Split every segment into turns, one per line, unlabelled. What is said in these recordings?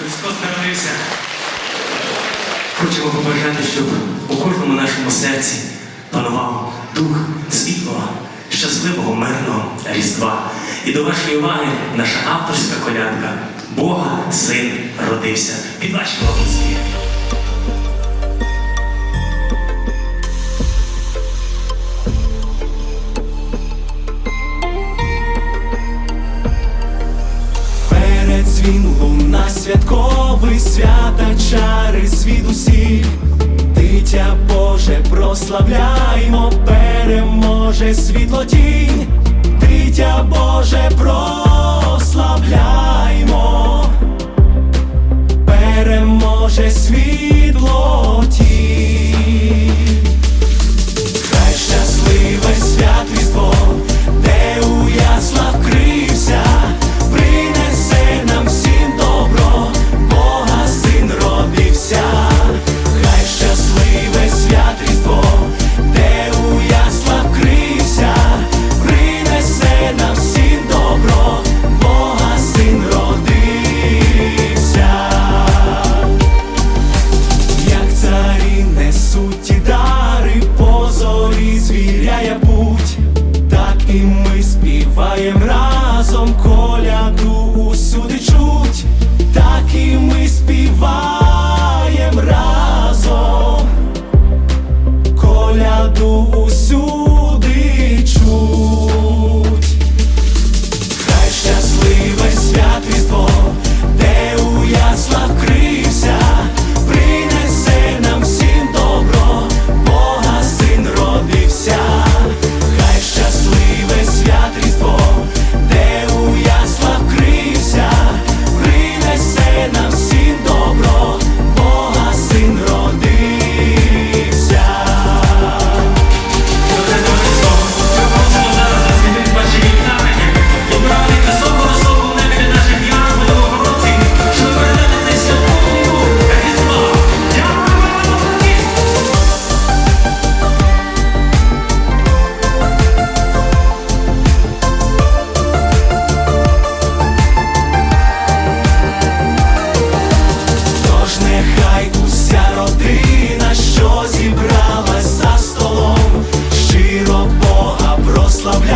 Христос народився. Хочемо побажати, щоб у кожному нашому серці панував дух світлого, щасливого, мирного Різдва. І до вашої уваги наша авторська колядка Бога син родився. Під ваші обласки.
всіх, Дитя Боже, прославляймо, переможе світло тінь, Дитя Боже, прославляймо, переможе світло разом коляду усюди чуть, так і ми
співаємо. прославляй.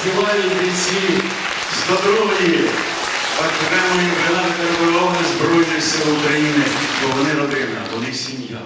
співають бійці 102-ї окремої бригади ТРО Збройних сил України, бо вони родина, вони сім'я.